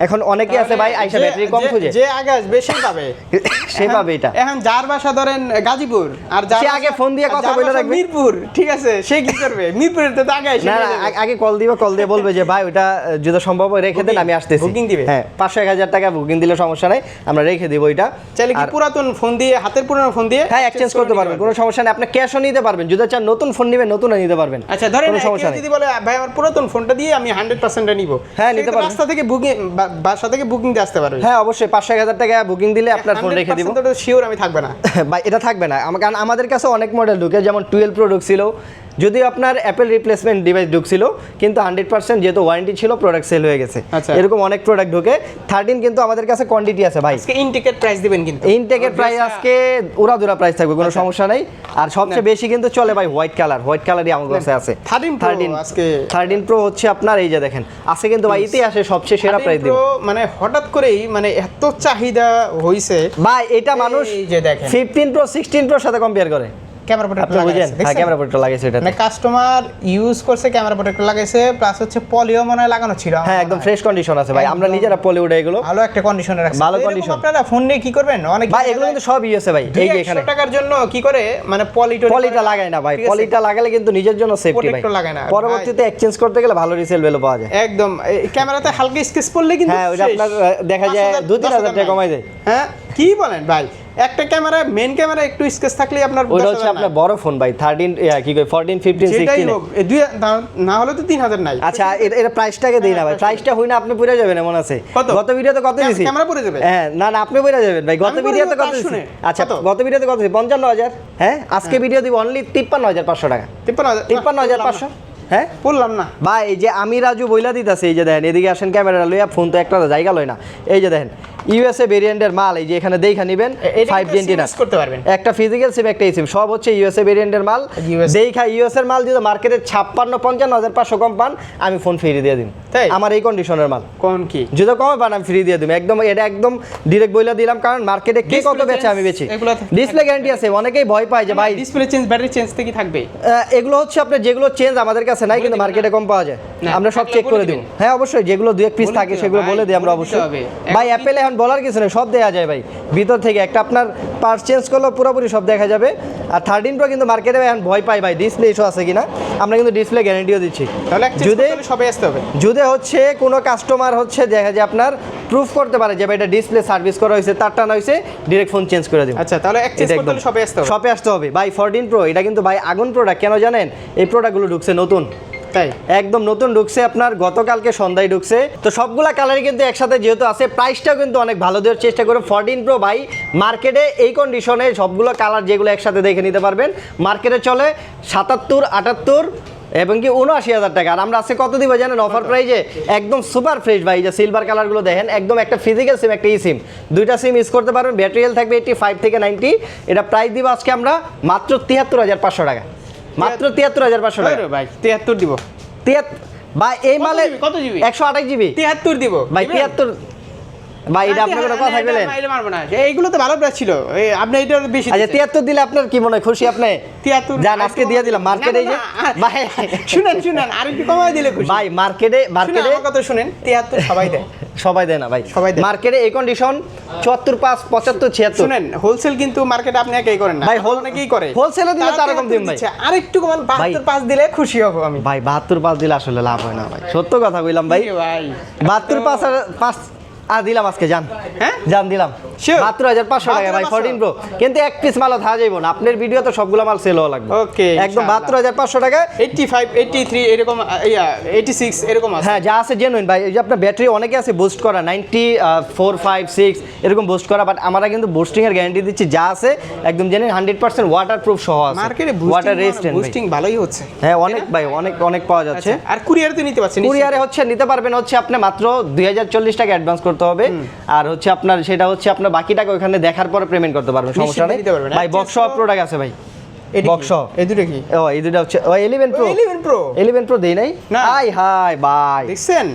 Speaker 1: এখন অনেকে আছে ভাই আইসা ব্যাটারি কম খুঁজে।
Speaker 2: যে আগে আসবে সে পাবে।
Speaker 1: সে পাবে এটা।
Speaker 2: এখন যার বাসা ধরেন গাজীপুর আর যার
Speaker 1: আগে ফোন দিয়ে কথা বলে রাখবে।
Speaker 2: মিরপুর ঠিক আছে সে কি করবে? মিরপুরের তো আগে এসে
Speaker 1: না আগে কল দিবে কল দিয়ে বলবে যে ভাই ওটা যদি সম্ভব হয় রেখে দেন আমি আসতেছি।
Speaker 2: booking দিবে?
Speaker 1: হ্যাঁ পাঁচশো এক হাজার টাকা বুকিং দিলে সমস্যা নাই আমরা রেখে দিব ওইটা।
Speaker 2: চাইলে কি পুরাতন ফোন দিয়ে হাতের পুরানো ফোন দিয়ে
Speaker 1: হ্যাঁ এক্সচেঞ্জ করতে পারবেন কোনো সমস্যা নেই আপনি ক্যাশও নিতে পারবেন যদি চান নতুন ফোন নেবেন নতুন নিতে পারবেন
Speaker 2: আচ্ছা ধরেন যদি বলে ভাই আমার পুরাতন ফোনটা দিয়ে আমি হান্ড্রেড পার্সেন্টে নিবো
Speaker 1: হ্যাঁ, নিতে পারবেন।
Speaker 2: রাস্তা থেকে বুকিং বাসা থেকে বুকিং দিয়ে আসতে পারবে।
Speaker 1: হ্যাঁ অবশ্যই পাঁচশো এক হাজার টাকা বুকিং দিলে আপনার ফোন রেখে দিব।
Speaker 2: শিওর আমি থাকবে না।
Speaker 1: ভাই এটা থাকবে না। আমাকে কারণ আমাদের কাছে অনেক মডেল ঢুকে যেমন টুয়েলভ প্রো ঢুকছিল যদিও আপনার অ্যাপেল রিপ্লেসমেন্ট ডিভাইস ঢুকছিল কিন্তু হান্ড্রেড পার্সেন্ট যেহেতু ওয়ারেন্টি ছিল প্রোডাক্ট সেল হয়ে গেছে।
Speaker 2: আচ্ছা।
Speaker 1: এরকম অনেক প্রোডাক্ট ঢুকে। থার্টিন কিন্তু আমাদের কাছে কোয়ান্টিটি আছে ভাই।
Speaker 2: আজকে ইনটিকেট প্রাইস দিবেন কিন্তু।
Speaker 1: ইনটেকের প্রাইস আজকে উড়া দুরা প্রাইস থাকবে কোনো সমস্যা নাই। আর সবচেয়ে বেশি কিন্তু চলে ভাই হোয়াইট কালার হোয়াইট কালারই আমার কাছে আছে।
Speaker 2: 13 Pro আজকে।
Speaker 1: থার্টিন প্রো হচ্ছে আপনার এই যে দেখেন আছে কিন্তু ভাই ইতিহাসে সবচেয়ে সেরা প্রাইস দিব।
Speaker 2: মানে হঠাৎ করেই মানে এত চাহিদা হইছে।
Speaker 1: ভাই এটা মানুষ
Speaker 2: এই যে দেখেন।
Speaker 1: ফিফটিন প্রো সিক্সটিন প্রোর সাথে কম্পেয়ার করে।
Speaker 2: ক্যামেরা প্রোটেক্টর
Speaker 1: বুঝেন হ্যাঁ ক্যামেরা প্রোটেক্টর লাগাইছে এটা
Speaker 2: মানে কাস্টমার ইউজ করছে ক্যামেরা প্রোটেক্টর লাগাইছে প্লাস হচ্ছে পলিও মনে লাগানো ছিল
Speaker 1: হ্যাঁ একদম ফ্রেশ কন্ডিশন আছে ভাই। আমরা। নিজেরা পলিউড এগুলো।
Speaker 2: ভালো একটা কন্ডিশনে রাখছে।
Speaker 1: ভালো condition।
Speaker 2: আপনারা ফোন নিয়ে কি করবেন? অনেক
Speaker 1: ভাই এগুলো কিন্তু সব ইউএসএ ভাই এই যে এখানে।
Speaker 2: টাকার জন্য কি করে? মানে পলিটো
Speaker 1: পলিটা লাগায় না ভাই পলিটা লাগালে কিন্তু নিজের জন্য সেফটি ভাই।
Speaker 2: লাগায় না।
Speaker 1: পরবর্তীতে এক্সচেঞ্জ করতে গেলে ভালো রিসেল ভ্যালু পাওয়া যায়।
Speaker 2: একদম। ক্যামেরাতে হালকা স্কেচ পড়লে কিন্তু
Speaker 1: হ্যাঁ ওটা আপনার দেখা যায়
Speaker 2: হাজার,
Speaker 1: দু তিন
Speaker 2: দশ
Speaker 1: হাজার টাকা
Speaker 2: নাই।
Speaker 1: কমাই যায়।
Speaker 2: হ্যাঁ? কি বলেন ভাই? একটা ক্যামেরা মেন ক্যামেরা একটু স্কেচ থাকলেই আপনার 10,000
Speaker 1: হচ্ছে আপনার বড় ফোন ভাই থার্টিন কি কই
Speaker 2: যেটাই হোক দুই না- হলে তো তিন হাজার নাই।
Speaker 1: আচ্ছা এটা প্রাইসটাকে দিই না ভাই প্রাইসটা হই না আপনি পুরো যাবেন এমন আছে।
Speaker 2: কত?
Speaker 1: গত ভিডিওতে কত দিছি?
Speaker 2: ক্যামেরা পড়ে যাবে?
Speaker 1: হ্যাঁ না না আপনি পুরো যাবেন ভাই গত ভিডিওতে কত দিছি। আচ্ছা? গত ভিডিওতে কত দিছি? পঞ্চান্ন হাজার হ্যাঁ? আজকে ভিডিও দিব অনলি তিপ্পান্ন হাজার পাঁচশো টাকা।
Speaker 2: তিপ্পান্ন হাজার
Speaker 1: তিপ্পান্ন হাজার পাঁচশো? হ্যাঁ?
Speaker 2: বললাম না।
Speaker 1: ভাই এই যে আমি রাজু বইলা দিতেছি এই যে দেখেন এদিকে আসেন ক্যামেরা লইয়া ফোন তো একটা জায়গা লয় না। এই যে দেখেন ইউএসএ ভেরিয়েন্টের মাল এই যে এখানে দেখা নিবেন ফাইভ জেন্টি না
Speaker 2: করতে পারবেন।
Speaker 1: একটা ফিজিক্যাল সিম একটা সিম সব হচ্ছে ইউএসএ ভেরিয়েন্টের মাল। দেখা ইউএস এর মাল যদি মার্কেটে ছাপ্পান্ন পঞ্চান্ন হাজার পাঁচশো কম পান আমি ফোন ফ্রি দিয়ে দিন
Speaker 2: তাই?
Speaker 1: আমার এই কন্ডিশনের মাল।
Speaker 2: কোন কি?
Speaker 1: যদি কমে পান আমি ফ্রি দিয়ে দিম। একদম এটা একদম ডিরেক্ট বইলা দিলাম কারণ মার্কেটে কে কত বেচে আমি বেচি। ডিসপ্লে গ্যারান্টি আছে অনেকেই ভয় পায় যে ভাই
Speaker 2: ডিসপ্লে চেঞ্জ ব্যাটারি চেঞ্জ থেকে থাকবে।
Speaker 1: এগুলো হচ্ছে আপনার যেগুলো চেঞ্জ আমাদের কাছে নাই কিন্তু মার্কেটে কম পাওয়া যায়। আমরা সব চেক করে দিব। হ্যাঁ অবশ্যই যেগুলো দু এক পিস থাকে সেগুলো বলে দিই আমরা অবশ্যই। ভাই অ্যাপেলে এখন বলার কিছু নেই সব দেওয়া যায় ভাই। ভিতর থেকে একটা আপনার পার্স চেঞ্জ করলেও পুরোপুরি সব দেখা যাবে। আর থার্টিন প্রো কিন্তু মার্কেটে এখন ভয় পাই ভাই ডিসপ্লে ইস্যু আছে কিনা আমরা কিন্তু ডিসপ্লে গ্যারেন্টিও দিচ্ছি। যদি
Speaker 2: সবাই আসতে হবে।
Speaker 1: যদি হচ্ছে কোনো কাস্টমার হচ্ছে দেখা যায় আপনার প্রুফ করতে পারে যে ভাই এটা ডিসপ্লে সার্ভিস করা হয়েছে তার টানা হয়েছে ডিরেক্ট ফোন চেঞ্জ করে দেবো।
Speaker 2: আচ্ছা তাহলে। সবাই আসতে হবে।
Speaker 1: শপে আসতে হবে। ভাই ফোরটিন প্রো এটা কিন্তু ভাই আগুন প্রোডাক্ট কেন জানেন? এই প্রোডাক্টগুলো ঢুকছে নতুন।
Speaker 2: তাই?
Speaker 1: একদম নতুন ঢুকছে আপনার গতকালকে সন্ধ্যায় ঢুকছে। তো সবগুলা কালারই কিন্তু একসাথে যেহেতু আছে প্রাইসটাও কিন্তু অনেক ভালো দেওয়ার চেষ্টা করে ফোরটিন প্রো ভাই মার্কেটে এই কন্ডিশনে সবগুলো কালার যেগুলো একসাথে দেখে নিতে পারবেন। মার্কেটে চলে সাতাত্তর আটাত্তর এবং কি উনআশি হাজার টাকা। আর আমরা আজকে কত দিব জানেন অফার প্রাইজে একদম সুপার ফ্রেশ ভাই যে সিলভার কালারগুলো দেখেন একদম একটা ফিজিক্যাল সিম একটা ই সিম দুইটা সিম ইউজ করতে পারবেন ব্যাটারি হেলথ থাকবে এইটি ফাইভ থেকে নাইনটি এটা প্রাইস দিব আজকে আমরা মাত্র তিয়াত্তর হাজার পাঁচশো টাকা। মাত্র তিয়াত্তর হাজার পাঁচশো টাকা।
Speaker 2: ভাই তিয়াত্তর দিব।
Speaker 1: তিয়াত্তর ভাই এই মালে?
Speaker 2: কত জিবি
Speaker 1: একশো আঠাশ জিবি।
Speaker 2: তিয়াত্তর দিব।
Speaker 1: ভাই? তিয়াত্তর ভাই এটা আপনার কোনো কথা বলেন।
Speaker 2: এটা মারবো না। এইগুলো তো ভালো প্রাইস ছিল। আপনি এটা বেশি
Speaker 1: আচ্ছা
Speaker 2: দিচ্ছেন।
Speaker 1: তিয়াত্তর দিলে আপনার কি মনে হয়? খুশি আপনি?
Speaker 2: তিয়াত্তর
Speaker 1: যান আজকে দিয়ে দিলাম। মার্কেটে এই যে ভাই।
Speaker 2: শুনেন শুনেন আর একটু কমাই দিলে খুশি।
Speaker 1: ভাই মার্কেটে মার্কেটে
Speaker 2: আমার শুনেন তিয়াত্তর সবাই দেয়।
Speaker 1: সবাই দেয় না ভাই।
Speaker 2: সবাই দেয়।
Speaker 1: মার্কেটে এই কন্ডিশন চুয়াত্তর পাঁচ পঁচাত্তর ছিয়াত্তর।
Speaker 2: শুনেন হোলসেল কিন্তু মার্কেটে আপনি একাই করেন না।
Speaker 1: ভাই, whole-
Speaker 2: অনেকেই করে
Speaker 1: এ দিলে তো আরও কম দিন ভাই।
Speaker 2: আর একটু কমান বাহাত্তর পাঁচ দিলে খুশি হব আমি।
Speaker 1: ভাই বাহাত্তর পাঁচ দিলে আসলে লাভ হয় না ভাই। সত্য কথা কইলাম ভাই।
Speaker 2: ভাই।
Speaker 1: বাহাত্তর পাঁচ আর পাঁচ আর দিলাম আজকে যান।
Speaker 2: হ্যাঁ?
Speaker 1: যান দিলাম। মাত্র হাজার পাঁচশো টাকা ভাই
Speaker 2: 72,500
Speaker 1: ফোরটিন প্রো কিন্তু এক পিস মালও থাকা যাইব না। আপনার ভিডিও তো সবগুলো মাল সেল হওয়া লাগবে।
Speaker 2: Okay,
Speaker 1: একদম মাত্র হাজার পাঁচশো টাকা
Speaker 2: এইটটি ফাইভ এইটটি থ্রি এরকম এইটটি সিক্স এরকম
Speaker 1: হ্যাঁ যা আছে জেনুইন ভাই। এই যে আপনার ব্যাটারি অনেকে আছে বুস্ট করা নাইনটি ফোর ফাইভ সিক্স এরকম বুস্ট করা বাট আমরা কিন্তু বুস্টিং এর গ্যারান্টি দিচ্ছি যা আছে একদম genuine hundred percent waterproof সহ আছে।
Speaker 2: মার্কেটে
Speaker 1: ওয়াটার রেজিস্ট্যান্ট
Speaker 2: বুস্টিং ভালোই হচ্ছে।
Speaker 1: হ্যাঁ অনেক ভাই অনেক অনেক পাওয়া যাচ্ছে।
Speaker 2: আচ্ছা, আর কুরিয়ার তো নিতে পারছেন
Speaker 1: কুরিয়ারে হচ্ছে নিতে পারবেন হচ্ছে আপনি মাত্র দুই হাজার চল্লিশ টাকা অ্যাডভান্স করতে হবে। আর হচ্ছে আপনার সেটা হচ্ছে আপনার বাকি টাকা ওখানে দেখার পরে পেমেন্ট করতে পারবেন সমস্যা নেই। ভাই বক্স
Speaker 2: চেষ্টা-
Speaker 1: প্রোডাক্ট আছে ভাই। বক্স
Speaker 2: এই দুটো কি?
Speaker 1: ও এই দুটো হচ্ছে ও eleven pro
Speaker 2: eleven pro
Speaker 1: eleven pro দেই নাই? হাই হাই বাই
Speaker 2: দেখছেন?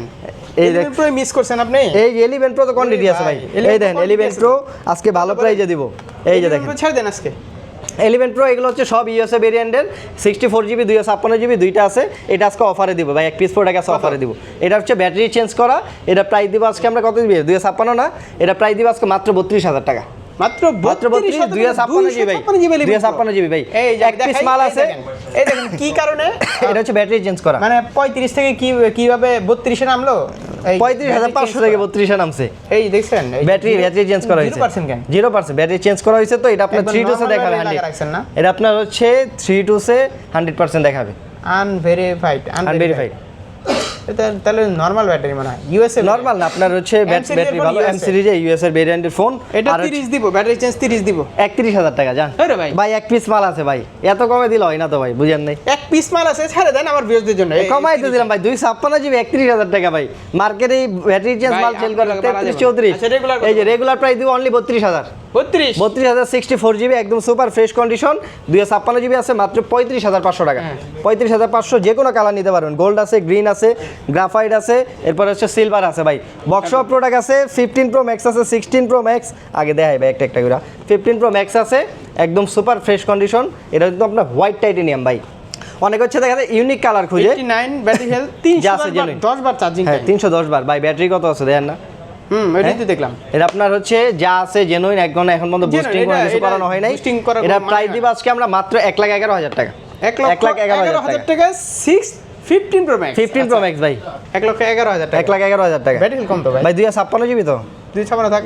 Speaker 1: এই
Speaker 2: প্রো মিস করছেন আপনি?
Speaker 1: এই ইলেভেন প্রো তো কোয়ান্টিটি আছে ভাই। এই দেখেন প্রো আজকে ভালো প্রাইজে দিব। এই যে দেখেন।
Speaker 2: ছেড়ে দেন আজকে।
Speaker 1: ইলেভেন প্রো এগুলো হচ্ছে সব ইউএসএ ভেরিয়েন্টের সিক্সটি ফোর জিবি দুইশো ছাপ্পান্ন জিবি দুইটা আছে। এটা আজকে অফারে দিব ভাই এক পিস প্রোডাক্ট আছে অফারে দিব। এটা হচ্ছে ব্যাটারি চেঞ্জ করা। এটা প্রাইস দিব আজকে আমরা কত দিবি? দুইশো ছাপ্পান্ন না? এটা প্রাইস দিব আজকে মাত্র বত্রিশ হাজার টাকা।
Speaker 2: মাত্র
Speaker 1: মাত্র বত্রিশ দুইশো ছাপ্পান্ন জিবি ভাই। দুইশো ছাপ্পান্ন জিবি ভাই।
Speaker 2: এই
Speaker 1: এক পিস মাল আছে।
Speaker 2: এই দেখেন কি কারণে?
Speaker 1: এটা হচ্ছে ব্যাটারি চেঞ্জ করা।
Speaker 2: মানে পঁয়ত্রিশ থেকে কি কীভাবে বত্রিশে নামলো?
Speaker 1: পঁয়ত্রিশ হাজার পাঁচশো থেকে বত্রিশে নামছে।
Speaker 2: এই দেখছেন
Speaker 1: ব্যাটারি ব্যাটারি চেঞ্জ করা হয়েছে। জিরো পার্সেন্ট ব্যাটারি চেঞ্জ করা হয়েছে তো এটা আপনার থ্রি টু সে দেখাবে? এটা আপনার হচ্ছে three to say hundred percent দেখাবে।
Speaker 2: আনভেরিফাইড
Speaker 1: আনভেরিফাইড
Speaker 2: তাহলে নর্মাল ব্যাটারি মনে হয়। ইউএসএ
Speaker 1: নর্মাল না আপনার হচ্ছে ব্যাটারি ভালো এম সিরিজে ইউএস এর ভেরিয়েন্টের ফোন
Speaker 2: এটা
Speaker 1: আর
Speaker 2: তিরিশ দিব ব্যাটারি চেঞ্জ তিরিশ দিব।
Speaker 1: একত্রিশ হাজার টাকা জান।
Speaker 2: আরে ভাই।
Speaker 1: ভাই এক পিস মাল আছে ভাই। এত কমে দিল হয় না তো ভাই বুঝেন নাই?
Speaker 2: এক পিস মাল আছে ছেড়ে দেন আমার ভিউজদের জন্য।
Speaker 1: কমাই তো দিলাম ভাই দুই ছাপ্পান্ন জিবি একত্রিশ হাজার টাকা ভাই। মার্কেটে ব্যাটারি চেঞ্জ মাল সেল করে
Speaker 2: আপনার বাড়া
Speaker 1: তেত্রিশ
Speaker 2: যাবে না।
Speaker 1: চৌত্রিশ।
Speaker 2: আচ্ছা, regular কত?
Speaker 1: এই যে রেগুলার প্রাইস দিব অনলি বত্রিশ হাজার।
Speaker 2: বত্রিশ?
Speaker 1: বত্রিশ হাজার সিক্সটি ফোর জিবি একদম সুপার ফ্রেশ কন্ডিশন দুই ছাপ্পান্ন জিবি আছে মাত্র পঁয়ত্রিশ হাজার পাঁচশো টাকা।
Speaker 2: হ্যাঁ।
Speaker 1: পঁয়ত্রিশ হাজার পাঁচশো যে কোনো কালার নিতে পারবেন। গোল্ড আছে গ্রিন আছে গ্রাফাইট আছে এরপর হচ্ছে সিলভার আছে ভাই। বক্স প্রোডাক্ট আছে ফিফটিন প্রো ম্যাক্স আছে সিক্সটিন প্রো ম্যাক্স আগে দেখাই ভাই একটা একটা করে। ফিফটিন প্রো ম্যাক্স আছে একদম সুপার ফ্রেশ কন্ডিশন এটা কিন্তু আপনার হোয়াইট টাইটেনিয়াম ভাই। অনেক হচ্ছে দেখা যায় ইউনিক কালার খুঁজে।
Speaker 2: Battery health. দশ বার চার্জিং
Speaker 1: হ্যাঁ তিনশো দশ বার। ভাই ব্যাটারি কত আছে দেখেন না?
Speaker 2: হুম এটাই দেখলাম।
Speaker 1: এটা আপনার হচ্ছে যা আছে জেনুইন একদম এখন পর্যন্ত
Speaker 2: Genuine,
Speaker 1: বুস্টিং কোনো কিছু করানো হয় নাই। এটা প্রাইস
Speaker 2: মানে
Speaker 1: দিব আজকে আমরা মাত্র এক লাখ এগারো হাজার টাকা।
Speaker 2: এক
Speaker 1: লাখ এগারো হাজার টাকা।
Speaker 2: Six fifteen pro max.
Speaker 1: Fifteen pro max ভাই।
Speaker 2: এক লক্ষ এগারো হাজার টাকা।
Speaker 1: এক লাখ এগারো হাজার টাকা।
Speaker 2: ব্যাটারি কম তো ভাই।
Speaker 1: ভাই দুই হাজার ছাপ্পান্ন জিবি তো।
Speaker 2: দুই ছাপান্ন থাক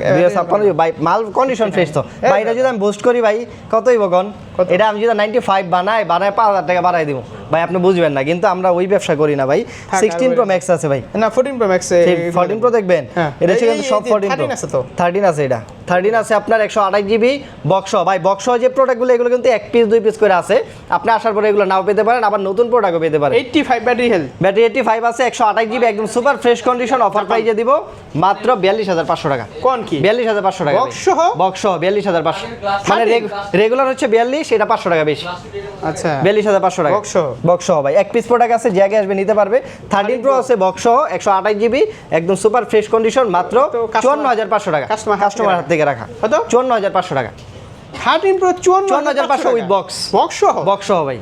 Speaker 1: ভাই মাল কন্ডিশন ফ্রেশ তো। ভাই এটা যদি আমি বুস্ট করি ভাই কতই বগন এটা আমি যদি নাইনটি ফাইভ বানাই বানায় পাঁচ হাজার টাকা বাড়াই দিব। ভাই আপনি বুঝবেন না কিন্তু আমরা ওই ব্যবসা করি না ভাই।
Speaker 2: থাক,
Speaker 1: সিক্সটিন
Speaker 2: আর
Speaker 1: প্রো ম্যাক্স আছে ভাই।
Speaker 2: না fourteen pro max
Speaker 1: fourteen pro দেখবেন?
Speaker 2: হ্যাঁ।
Speaker 1: এটা হচ্ছে কিন্তু সব
Speaker 2: যে
Speaker 1: ফোরটিন
Speaker 2: 13 আছে তো।
Speaker 1: থার্টিন আছে এটা। থার্টিন আছে আপনার একশো আঠাশ জিবি বক্স ভাই বক্স যে প্রোডাক্টগুলো এগুলো কিন্তু এক পিস দুই পিস করে আছে। আপনি আসার পরে এগুলো নাও পেতে পারেন আবার নতুন প্রোডাক্টও পেতে পারেন।
Speaker 2: Eighty five battery health
Speaker 1: battery eighty five আছে একশো আঠাশ জিবি একদম সুপার ফ্রেশ কন্ডিশন অফার প্রাইজে দিব। মাত্র বিয়াল্লিশ হাজার পাঁচশো টাকা।
Speaker 2: কোন কি?
Speaker 1: বিয়াল্লিশ হাজার পাঁচশো টাকা
Speaker 2: Box সহ?
Speaker 1: বক্স সহ বিয়াল্লিশ হাজার পাঁচশো। মানে রেগুলার হচ্ছে বিয়াল্লিশ এটা পাঁচশো টাকা বেশি।
Speaker 2: আচ্ছা।
Speaker 1: বিয়াল্লিশ হাজার পাঁচশো টাকা।
Speaker 2: সহ?
Speaker 1: বক্স সহ ভাই। এক পিস প্রোডাক্ট আছে যে আগে আসবে নিতে পারবে। থার্টিন প্রো আছে বক্স সহ একশো আঠাশ জিবি একদম সুপার ফ্রেশ কন্ডিশন মাত্র চুয়ান্ন হাজার পাঁচশো টাকা।
Speaker 2: থেকে
Speaker 1: কাস্টমার হাত থেকে রাখা।
Speaker 2: কত?
Speaker 1: চুয়ান্ন হাজার পাঁচশো টাকা।
Speaker 2: থার্টিন প্রো চুয়ান্ন
Speaker 1: হাজার পাঁচশো উইথ বক্স
Speaker 2: বক্স সহ
Speaker 1: বক্স সহ ভাই।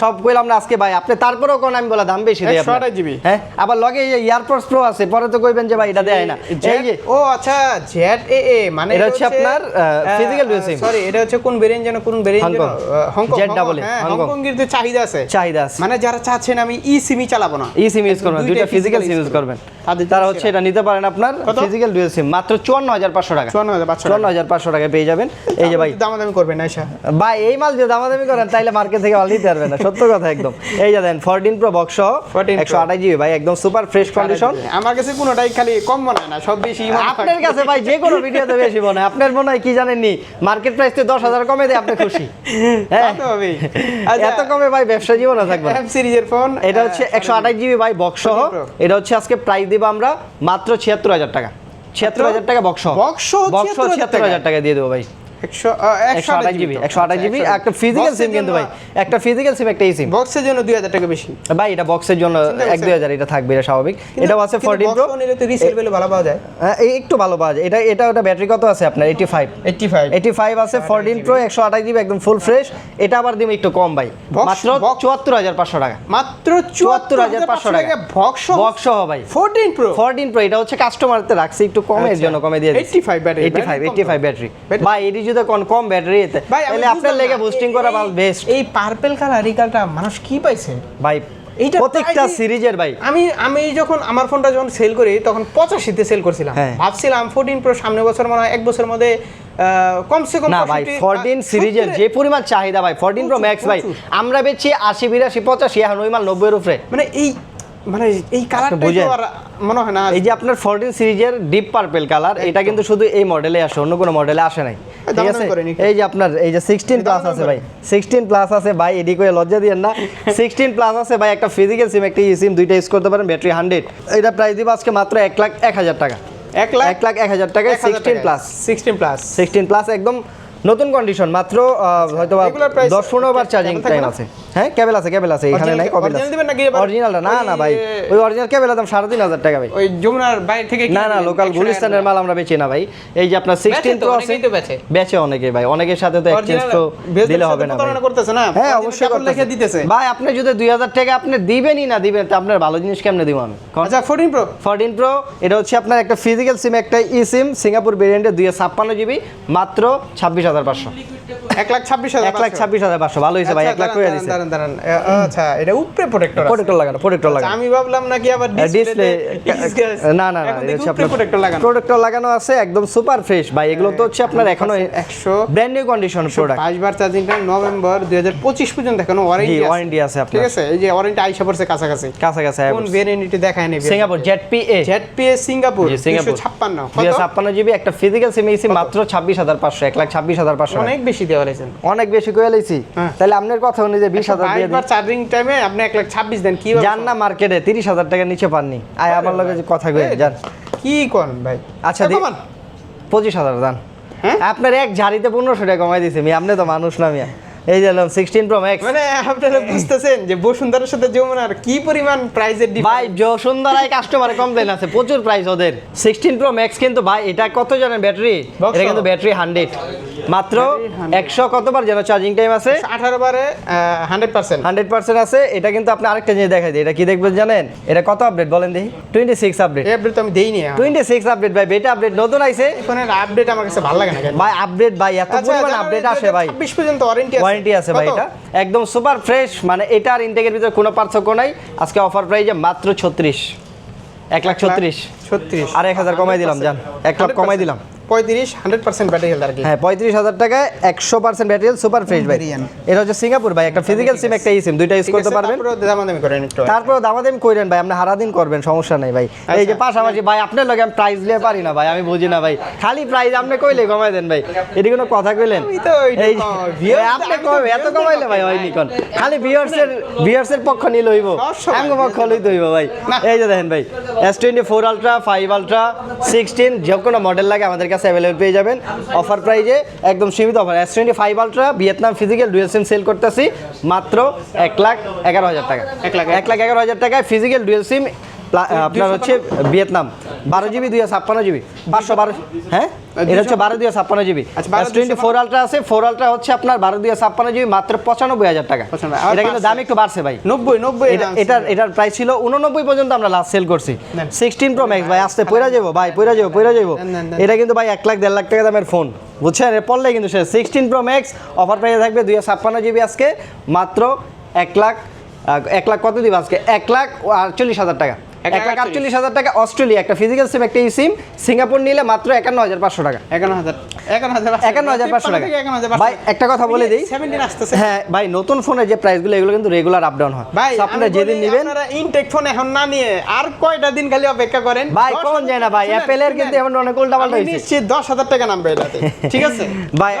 Speaker 1: সব কইলাম না আজকে ভাই আপনি তারপরেও কোন আমি বলা দাম বেশি দেই আপনার।
Speaker 2: 128 GB
Speaker 1: হ্যাঁ আবার লগে এই এয়ারপোর্টস প্রো আছে পরে তো কইবেন যে ভাই এটা দেয় না। এই যে
Speaker 2: ও আচ্ছা জেড এ এ মানে
Speaker 1: এটা হচ্ছে আপনার, physical dual
Speaker 2: সরি এটা হচ্ছে কোন ভেরিয়েন্ট যেন কোন ভেরিয়েন্ট যেন
Speaker 1: Hong Kong.
Speaker 2: Ah, Hong Kong
Speaker 1: Jet
Speaker 2: Hong Kong.
Speaker 1: Hong Kong
Speaker 2: কিন্তু চাহিদা আছে
Speaker 1: চাহিদা আছে।
Speaker 2: মানে যারা চাচ্ছেন আমি ই সিমই চালাবো না।
Speaker 1: ই সিম ইউজ করবেন দুইটা ফিজিক্যাল সিম ইউজ করবেন। তারা হচ্ছে এটা নিতে পারেন আপনার ফিজিক্যাল ডুয়েল সিম মাত্র চুয়ান্ন হাজার পাঁচশো টাকা।
Speaker 2: চুয়ান্ন হাজার পাঁচশো
Speaker 1: চুয়ান্ন হাজার পাঁচশো টাকা পেয়ে যাবেন। এই যে ভাই।
Speaker 2: দামাদামি করবেন না
Speaker 1: ভাই এই মাল যে দামাদামি করেন তাইলে মার্কেট থেকে মাল নিতে পারবেন না। সত্য কথা একদম। এই যে দেন ফোরটিন প্রো বক্স
Speaker 2: 14
Speaker 1: একশো আঠাশ জিবি ভাই একদম সুপার ফ্রেশ কন্ডিশন
Speaker 2: আমার কাছে কোনোটাই খালি কম মনে হয় না সব বেশি
Speaker 1: আপনার কাছে ভাই যে কোনো ভিডিওতে বেশি মনে হয়। আপনার মনে হয় কি জানেননি? মার্কেট প্রাইস তো দশ হাজার কমে দেয় আপনি খুশি। হ্যাঁ।
Speaker 2: আচ্ছা,
Speaker 1: এত কমে ভাই ব্যবসা জীবনে থাকবে।
Speaker 2: এফ সিরিজের ফোন
Speaker 1: এটা হচ্ছে একশো আঠাশ জিবি ভাই বক্স সহ। এটা হচ্ছে আজকে প্রাইস দিব আমরা মাত্র ছিয়াত্তর হাজার টাকা। ছিয়াত্তর হাজার টাকা বক্স বক্স
Speaker 2: 76,000
Speaker 1: ছিয়াত্তর হাজার টাকা দিয়ে দেবো ভাই। একটা ফিজিক্যাল সিম কিন্তু ভাই একটা ফিজিক্যাল সিম একটা এই সিম
Speaker 2: বক্সের জন্য দুই হাজার টাকা বেশি।
Speaker 1: ভাই এটা বক্সের জন্য
Speaker 2: চিন্তা
Speaker 1: এক দুই হাজার এটা থাকবে এটা স্বাভাবিক। এটাও আছে ফোরটিন প্রো
Speaker 2: নিলে তো রিসেল ভ্যালু ভালো পাওয়া যায়।
Speaker 1: একটু ভালো পাওয়া যায়। এটা এটা ওটা ব্যাটারি কত আছে আপনার? Eighty five
Speaker 2: eighty five
Speaker 1: eighty five আছে ফোরটিন প্রো একশো আঠাশ জিবি একদম ফুল ফ্রেশ এটা আবার দিব একটু কম ভাই। মাত্র
Speaker 2: box-
Speaker 1: চুয়াত্তর হাজার পাঁচশো টাকা।
Speaker 2: মাত্র
Speaker 1: টাকা।
Speaker 2: বক্স
Speaker 1: বক্স ভাই।
Speaker 2: ফোরটিন প্রো
Speaker 1: ফোরটিন প্রো এটা হচ্ছে কাস্টমারতে রাখছি একটু কমের
Speaker 2: আচ্ছা।
Speaker 1: জন্য কমে দিয়ে
Speaker 2: 85 battery,
Speaker 1: eighty five
Speaker 2: battery
Speaker 1: eighty five battery ভাই এটি যদি কম তাহলে আপনার লেগে বুস্টিং করা বেস্ট
Speaker 2: এই পার্পল কালার এই মানুষ কি পাইছে?
Speaker 1: ভাই
Speaker 2: এইটা
Speaker 1: প্রত্যেকটা সিরিজের ভাই।
Speaker 2: আমি আমি যখন আমার ফোনটা যখন সেল করি তখন পঁচাশিতে সেল করছিলাম।
Speaker 1: হ্যাঁ।
Speaker 2: ভাবছিলাম ফোরটিন প্রো সামনে বছর মনে হয় এক বছরের মধ্যে কমসে কম
Speaker 1: না ভাই
Speaker 2: 65
Speaker 1: ফোরটিন সিরিজের যে পরিমাণ চাহিদা ভাই ফোরটিন প্রো ম্যাক্স ভাই আমরা বেচি আশি বিরাশি পঁচাশি এখন ওই মাল নব্বইয়ের উপরে।
Speaker 2: মানে এই মানে এই কালারটা? আর মনে হয় না
Speaker 1: এই যে আপনার ফোরটিন সিরিজের ডিপ পার্পেল কালার এটা কিন্তু শুধু এই মডেলে আসে অন্য কোনো মডেলে আসে নাই। ঠিক আছে। এই যে আপনার এই যে সিক্সটিন
Speaker 2: দাম
Speaker 1: প্লাস আছে ভাই সিক্সটিন প্লাস আছে ভাই এদিকে করে লজ্জা দিয়েন না। সিক্সটিন প্লাস আছে ভাই একটা ফিজিক্যাল সিম একটা সিম দুইটা ইউজ করতে পারেন ব্যাটারি হান্ড্রেড এটা প্রাইস দিব আজকে মাত্র এক লাখ এক হাজার টাকা।
Speaker 2: এক লাখ
Speaker 1: এক লাখ এক হাজার টাকায় sixteen plus
Speaker 2: sixteen plus
Speaker 1: sixteen plus একদম নতুন কন্ডিশন মাত্র হয়তো দশ পনেরো বার চার্জিং টাইম আছে। হ্যাঁ কেবল আছে কেবল আছে এখানে নাই কবে? অরিজিনালটা না না ভাই ওই অরিজিনাল কেবল দাম সাড়ে তিন হাজার টাকা ভাই।
Speaker 2: ওই যমুনার বাইরে থেকে
Speaker 1: না না লোকাল গুলিস্তানের মাল আমরা বেচি না ভাই। এই যে আপনার সিক্সটিন প্রো আছে
Speaker 2: বেচে।
Speaker 1: অনেকে ভাই অনেকের সাথে তো এক্সচেঞ্জ তো দিলে হবে না হ্যাঁ অবশ্যই
Speaker 2: লিখে দিতেছে।
Speaker 1: ভাই আপনি যদি দুই হাজার টাকা আপনি দিবেনই না দিবেন তো আপনার ভালো জিনিস কেমনে দিব আমি?
Speaker 2: আচ্ছা ফোরটিন প্রো
Speaker 1: ফোরটিন প্রো এটা হচ্ছে আপনার একটা ফিজিক্যাল সিম একটা ই সিম সিঙ্গাপুর ভেরিয়েন্টের দুই ছাপ্পান্ন জিবি মাত্র ছাব্বিশ হাজার পাঁচশো।
Speaker 2: এক লাখ ছাব্বিশ হাজার
Speaker 1: এক লাখ ছাব্বিশ হাজার পাঁচশো। ভালো হয়েছে ভাই এক লাখ করে দিচ্ছে
Speaker 2: দাঁড়ান দাঁড়ান। আচ্ছা এটা উপরে প্রোটেক্টর
Speaker 1: প্রোটেক্টর লাগানো প্রোটেক্টর লাগানো।
Speaker 2: আমি ভাবলাম নাকি আবার
Speaker 1: ডিসপ্লে
Speaker 2: ডিসপ্লে
Speaker 1: না না না
Speaker 2: এখন
Speaker 1: এটা
Speaker 2: দেখি
Speaker 1: হচ্ছে আপনার
Speaker 2: প্রোটেক্টর লাগানো।
Speaker 1: প্রোটেক্টর লাগানো আছে একদম সুপার ফ্রেশ ভাই। এগুলো তো হচ্ছে আপনার এখনও
Speaker 2: একশো
Speaker 1: ব্র্যান্ড নিউ কন্ডিশন প্রোডাক্ট
Speaker 2: বাইশ বার চার্জিংটা নভেম্বর দুই হাজার পঁচিশ পর্যন্ত
Speaker 1: এখনও
Speaker 2: ওয়ারেন্টি
Speaker 1: ওয়ারেন্টি আছে।
Speaker 2: ঠিক আছে? এই যে ওয়ারেন্টি আইসা পড়ছে কাছাকাছি।
Speaker 1: কাছাকাছি
Speaker 2: কোন ভেরিয়েন্টটি দেখায় নেবে?
Speaker 1: সিঙ্গাপুর
Speaker 2: সিঙ্গাপুর
Speaker 1: জিবি একটা ফিজিক্যাল সিম মাত্র
Speaker 2: অনেক বেশি দেওয়া হয়েছেন।
Speaker 1: অনেক বেশি করে লাইছি।
Speaker 2: হ্যাঁ।
Speaker 1: তাহলে আপনার কথা অনুযায়ী বিশ হাজার দিয়ে দিন
Speaker 2: চার্জিং টাইমে আপনি এক লাখ ছাব্বিশ দেন কি
Speaker 1: যান না মার্কেটে তিরিশ হাজার টাকা নিচে পাননি। আয় আমার লগে যে কথা কয়ে যান।
Speaker 2: কি করেন ভাই?
Speaker 1: আচ্ছা,
Speaker 2: এ,
Speaker 1: দি-
Speaker 2: কমান।
Speaker 1: পঁচিশ হাজার দান।
Speaker 2: হ্যাঁ?
Speaker 1: আপনার এক ঝাড়িতে পনেরোশো টাকা কমাই দিছে মি আপনি তো মানুষ না মিয়া। এই যে সিক্সটিন প্রো ম্যাক্স
Speaker 2: মানে আপনারা বুঝতেছেন যে বসুন্ধরার সাথে যমুনার কি পরিমাণ প্রাইজের
Speaker 1: ভাই যশোন্দরায় কাস্টমারে কমপ্লেন আছে প্রচুর প্রাইস ওদের। সিক্সটিন প্রো ম্যাক্স কিন্তু ভাই এটা কত জানেন ব্যাটারি এটা কিন্তু ব্যাটারি হান্ড্রেড মাত্র একশো কতবার যেন চার্জিং টাইম আছে?
Speaker 2: আঠারো বারে হান্ড্রেড পার্সেন্ট
Speaker 1: হান্ড্রেড পার্সেন্ট আছে। এটা কিন্তু আপনি আরেকটা জিনিস দেখাই দিই। এটা কি দেখবেন জানেন? এটা কত আপডেট বলেন দেখি। টোয়েন্টি সিক্স আপডেট
Speaker 2: আপডেট তো আমি দেইনি।
Speaker 1: টোয়েন্টি সিক্স আপডেট ভাই বেটা আপডেট নতুন আইছে।
Speaker 2: ফোনের আপডেট আমার কাছে ভালো লাগে না
Speaker 1: ভাই আপডেট ভাই এত
Speaker 2: আচ্ছা,
Speaker 1: পরিমাণ আপডেট আসে ভাই।
Speaker 2: 2026 পর্যন্ত ওয়ারেন্টি
Speaker 1: ওয়ারেন্টি আছে ভাই এটা। একদম সুপার ফ্রেশ মানে এটার ইনটেকের ভিতরে কোনো পার্থক্য নাই। আজকে অফার প্রাইজে মাত্র ছত্রিশ। এক লাখ ছত্রিশ।
Speaker 2: ছত্রিশ।
Speaker 1: আর এক হাজার কমাই দিলাম জান। এক লাখ কমাই দিলাম।
Speaker 2: পঁয়ত্রিশ হান্ড্রেড পার্সেন্ট ব্যাটারি হেলথ আর কি।
Speaker 1: হ্যাঁ পঁয়ত্রিশ হাজার টাকায় একশো পার্সেন্ট ব্যাটারি সুপার ফ্রেশ ভাই। এটা হচ্ছে সিঙ্গাপুর ভাই একটা ফিজিক্যাল সিম একটা ই সিম দুইটা ইউজ করতে পারবেন।
Speaker 2: দামাদামি করেন
Speaker 1: তারপরে দামাদামি কইরেন ভাই আপনি হারাদিন করবেন সমস্যা নেই ভাই। এই যে পাশাপাশি ভাই আপনার লগে আমি প্রাইস লিয়ে পারি না ভাই আমি বুঝি না ভাই। খালি প্রাইস আপনি কইলে কমাই দেন ভাই। এটি কোনো কথা কইলেন। আপনি এত কমাইলে ভাই হয় নিকন। খালি ভিউয়ার্সের ভিউয়ার্সের পক্ষ নিয়ে লইব।
Speaker 2: সবসময়
Speaker 1: আঙ্গ পক্ষ লই দইব ভাই। এই যে দেখেন ভাই S twenty four ultra five ultra sixteen যে কোনো মডেল লাগে আমাদের কাছে অ্যাভেলেবল পেয়ে যাবেন। অফার প্রাইজে একদম সীমিত offer S twenty five ultra Vietnam physical dual SIM sale করতেছি মাত্র এক লাখ এগারো হাজার টাকা।
Speaker 2: এক লাখ
Speaker 1: এক লাখ। এগারো হাজার টাকায় ফিজিক্যাল ডুয়েল সিম আপনার হচ্ছে ভিয়েতনাম বারো জিবি দুই ছাপ্পান্ন জিবি। পাঁচশো বারো হ্যাঁ? এটা হচ্ছে বারো দুই ছাপ্পান্ন জিবি।
Speaker 2: আচ্ছা,
Speaker 1: টোয়েন্টি ফোর আলট্রা আছে ফোর আলট্রা হচ্ছে আপনার বারো দুই ছাপ্পান্ন জিবি মাত্র পঁচানব্বই হাজার টাকা। এটা কিন্তু দাম একটু বাড়ছে ভাই।
Speaker 2: নব্বই নব্বই
Speaker 1: এটা এটার এটার প্রাইস ছিল উননব্বই পর্যন্ত আমরা লাস্ট সেল করছি। সিক্সটিন প্রো ম্যাক্স ভাই আসতে পয়রা যাব ভাই পয়রা যাব পয়রা যাব। এটা কিন্তু ভাই এক লাখ দেড় লাখ টাকা দামের ফোন বুঝছেন? এর পড়লে কিন্তু সে সিক্সটিন প্রো ম্যাক্স অফার প্রাইসে থাকবে দুই ছাপ্পান্ন জিবি আজকে মাত্র এক লাখ এক লাখ কত দিব আজকে? এক লাখ আটচল্লিশ হাজার টাকা।
Speaker 2: এক
Speaker 1: এক
Speaker 2: লাখ
Speaker 1: লাখ আটচল্লিশ হাজার টাকা অস্ট্রেলিয়া একটা ফিজিক্যাল সিম একটা সিম সিঙ্গাপুর নিলে মাত্র একান্ন হাজার পাঁচশো টাকা।
Speaker 2: একান্ন হাজার একান্ন হাজার
Speaker 1: পাঁচশো টাকা। ভাই একটা কথা বলে দিই। হ্যাঁ ভাই নতুন ফোনের যে প্রাইসগুলো এগুলো কিন্তু রেগুলার আপ ডাউন হয়।
Speaker 2: ভাই
Speaker 1: আপনারা যেদিন নেবেন
Speaker 2: ইনটেক ফোন এখন না নিয়ে আর কয়টা দিন খালি অপেক্ষা করেন?
Speaker 1: ভাই
Speaker 2: দশ
Speaker 1: কোন যায় না ভাই। অ্যাপেলের কিন্তু এখন অনেক উল্টা পাল্টা হয়েছে।
Speaker 2: নিশ্চিত দশ হাজার টাকা নামবে এটাতে। ঠিক আছে?
Speaker 1: ভাই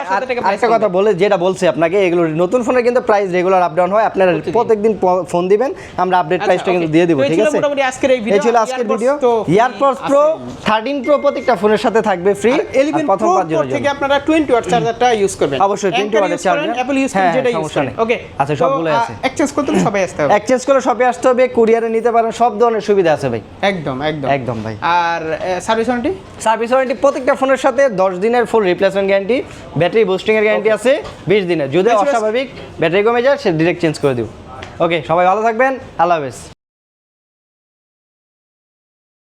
Speaker 1: আরেকটা কথা বলে যেটা বলছি আপনাকে এগুলো নতুন ফোনের কিন্তু প্রাইস রেগুলার আপ ডাউন হয়। আপনারা প্রত্যেকদিন ফোন দিবেন আমরা আপডেট
Speaker 2: আচ্ছা,
Speaker 1: প্রাইসটা কিন্তু দিয়ে দিব ঠিক আছে?
Speaker 2: মোটামুটি আজকের এই
Speaker 1: এই ছিল আজকের ভিডিও
Speaker 2: তো
Speaker 1: প্রো থার্টিন প্রো প্রত্যেকটা ফোনের সাথে থাকবে ফ্রি
Speaker 2: এলিভেন
Speaker 1: প্রথম
Speaker 2: প্রো
Speaker 1: পাঁচজনের
Speaker 2: থেকে আপনারা টোয়েন্টি ওয়াট চার্জারটা ইউজ করবেন।
Speaker 1: অবশ্যই 20 watt এর
Speaker 2: অ্যাপল ইউজ
Speaker 1: হ্যাঁ,
Speaker 2: করেন যেটা ইউজ করেন। ওকে
Speaker 1: আচ্ছা, সবগুলোই আছে।
Speaker 2: এক্সচেঞ্জ করতে সবাই আসতে হবে।
Speaker 1: এক্সচেঞ্জ করে শপে আসতে হবে কুরিয়ারে নিতে পারেন সব ধরনের সুবিধা আছে ভাই।
Speaker 2: একদম একদম।
Speaker 1: একদম ভাই।
Speaker 2: আর সার্ভিস ওয়ারেন্টি
Speaker 1: সার্ভিস ওয়ারেন্টি প্রত্যেকটা ফোনের সাথে দশ দিনের full replacement guarantee battery boosting এর গ্যারান্টি আছে বিশ দিনের। যদি. অস্বাভাবিক ব্যাটারি কমে যায় সে ডিরেক্ট চেঞ্জ করে দিব। ওকে সবাই ভালো থাকবেন আল্লাহ হাফেজ।